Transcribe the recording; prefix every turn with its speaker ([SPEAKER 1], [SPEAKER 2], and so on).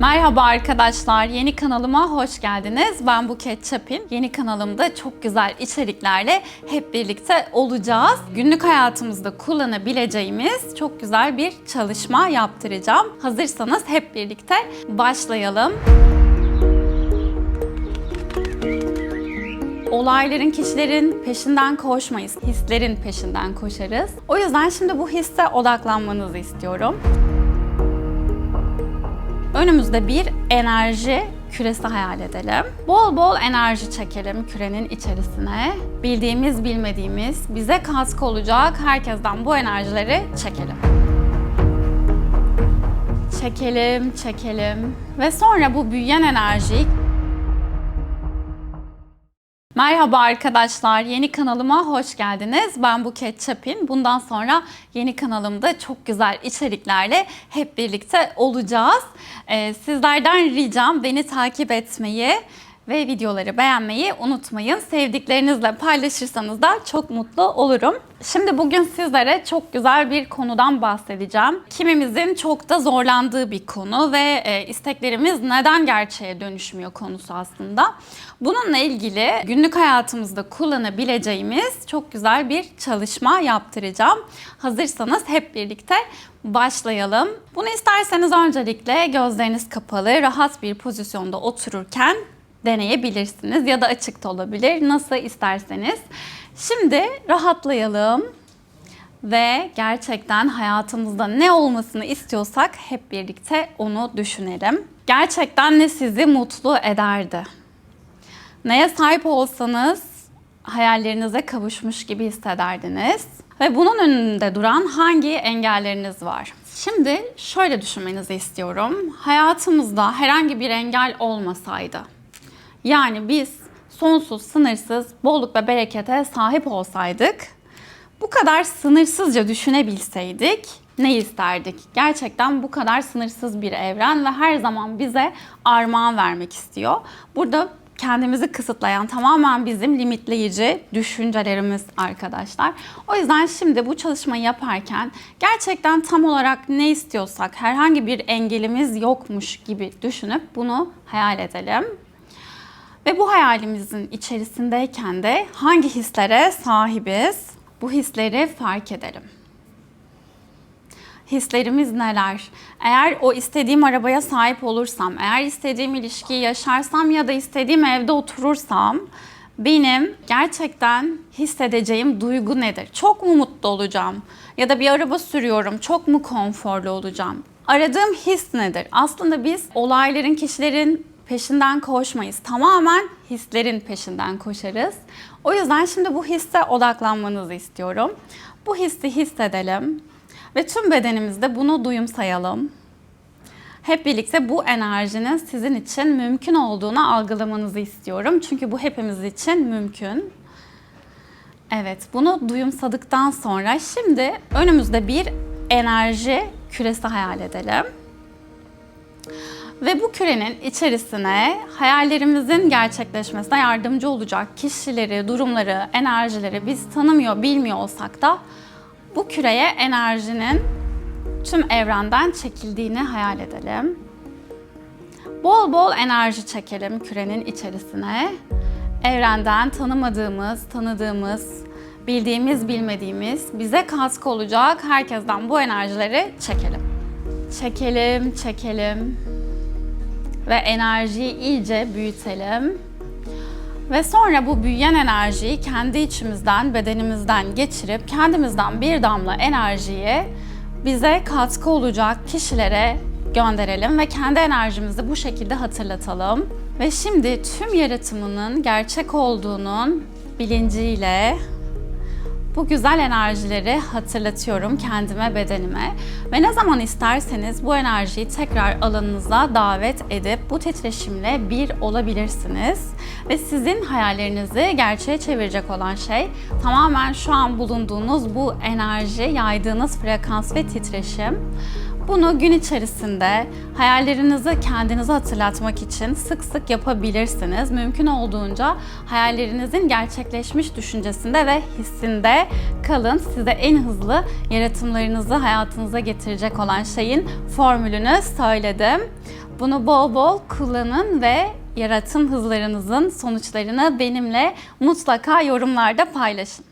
[SPEAKER 1] Merhaba arkadaşlar, yeni kanalıma hoş geldiniz. Ben Buket Çapin. Yeni kanalımda çok güzel içeriklerle hep birlikte olacağız. Günlük hayatımızda kullanabileceğimiz çok güzel bir çalışma yaptıracağım. Hazırsanız hep birlikte başlayalım. Olayların, kişilerin peşinden koşmayız. Hislerin peşinden koşarız. O yüzden şimdi bu hisse odaklanmanızı istiyorum. Önümüzde bir enerji küresi hayal edelim. Bol bol enerji çekelim kürenin içerisine. Bildiğimiz, bilmediğimiz, bize katkı olacak herkesten bu enerjileri çekelim. Çekelim, çekelim ve sonra bu büyüyen enerjiyi Merhaba arkadaşlar, yeni kanalıma hoş geldiniz. Ben Buket Çapin. Bundan sonra yeni kanalımda çok güzel içeriklerle hep birlikte olacağız. Ee, sizlerden ricam beni takip etmeyi ve videoları beğenmeyi unutmayın. Sevdiklerinizle paylaşırsanız da çok mutlu olurum. Şimdi bugün sizlere çok güzel bir konudan bahsedeceğim. Kimimizin çok da zorlandığı bir konu ve e, isteklerimiz neden gerçeğe dönüşmüyor konusu aslında. Bununla ilgili günlük hayatımızda kullanabileceğimiz çok güzel bir çalışma yaptıracağım. Hazırsanız hep birlikte başlayalım. Bunu isterseniz öncelikle gözleriniz kapalı, rahat bir pozisyonda otururken deneyebilirsiniz ya da açıkta olabilir nasıl isterseniz. Şimdi rahatlayalım ve gerçekten hayatımızda ne olmasını istiyorsak hep birlikte onu düşünelim. Gerçekten ne sizi mutlu ederdi? Neye sahip olsanız hayallerinize kavuşmuş gibi hissederdiniz? Ve bunun önünde duran hangi engelleriniz var? Şimdi şöyle düşünmenizi istiyorum. Hayatımızda herhangi bir engel olmasaydı, yani biz sonsuz, sınırsız bolluk ve berekete sahip olsaydık, bu kadar sınırsızca düşünebilseydik ne isterdik? Gerçekten bu kadar sınırsız bir evren ve her zaman bize armağan vermek istiyor. Burada kendimizi kısıtlayan tamamen bizim limitleyici düşüncelerimiz arkadaşlar. O yüzden şimdi bu çalışmayı yaparken gerçekten tam olarak ne istiyorsak herhangi bir engelimiz yokmuş gibi düşünüp bunu hayal edelim. Ve bu hayalimizin içerisindeyken de hangi hislere sahibiz? Bu hisleri fark edelim. Hislerimiz neler? Eğer o istediğim arabaya sahip olursam, eğer istediğim ilişkiyi yaşarsam ya da istediğim evde oturursam benim gerçekten hissedeceğim duygu nedir? Çok mu mutlu olacağım? Ya da bir araba sürüyorum, çok mu konforlu olacağım? Aradığım his nedir? Aslında biz olayların, kişilerin peşinden koşmayız. Tamamen hislerin peşinden koşarız. O yüzden şimdi bu hisse odaklanmanızı istiyorum. Bu hissi hissedelim ve tüm bedenimizde bunu duyumsayalım. Hep birlikte bu enerjinin sizin için mümkün olduğunu algılamanızı istiyorum. Çünkü bu hepimiz için mümkün. Evet, bunu duyumsadıktan sonra şimdi önümüzde bir enerji küresi hayal edelim. Ve bu kürenin içerisine hayallerimizin gerçekleşmesine yardımcı olacak kişileri, durumları, enerjileri biz tanımıyor, bilmiyor olsak da bu küreye enerjinin tüm evrenden çekildiğini hayal edelim. Bol bol enerji çekelim kürenin içerisine. Evrenden tanımadığımız, tanıdığımız, bildiğimiz, bilmediğimiz, bize katkı olacak herkesten bu enerjileri çekelim. Çekelim, çekelim ve enerjiyi iyice büyütelim. Ve sonra bu büyüyen enerjiyi kendi içimizden, bedenimizden geçirip kendimizden bir damla enerjiyi bize katkı olacak kişilere gönderelim ve kendi enerjimizi bu şekilde hatırlatalım. Ve şimdi tüm yaratımının gerçek olduğunun bilinciyle bu güzel enerjileri hatırlatıyorum kendime, bedenime ve ne zaman isterseniz bu enerjiyi tekrar alanınıza davet edip bu titreşimle bir olabilirsiniz. Ve sizin hayallerinizi gerçeğe çevirecek olan şey tamamen şu an bulunduğunuz bu enerji, yaydığınız frekans ve titreşim. Bunu gün içerisinde hayallerinizi kendinize hatırlatmak için sık sık yapabilirsiniz. Mümkün olduğunca hayallerinizin gerçekleşmiş düşüncesinde ve hissinde kalın. Size en hızlı yaratımlarınızı hayatınıza getirecek olan şeyin formülünü söyledim. Bunu bol bol kullanın ve yaratım hızlarınızın sonuçlarını benimle mutlaka yorumlarda paylaşın.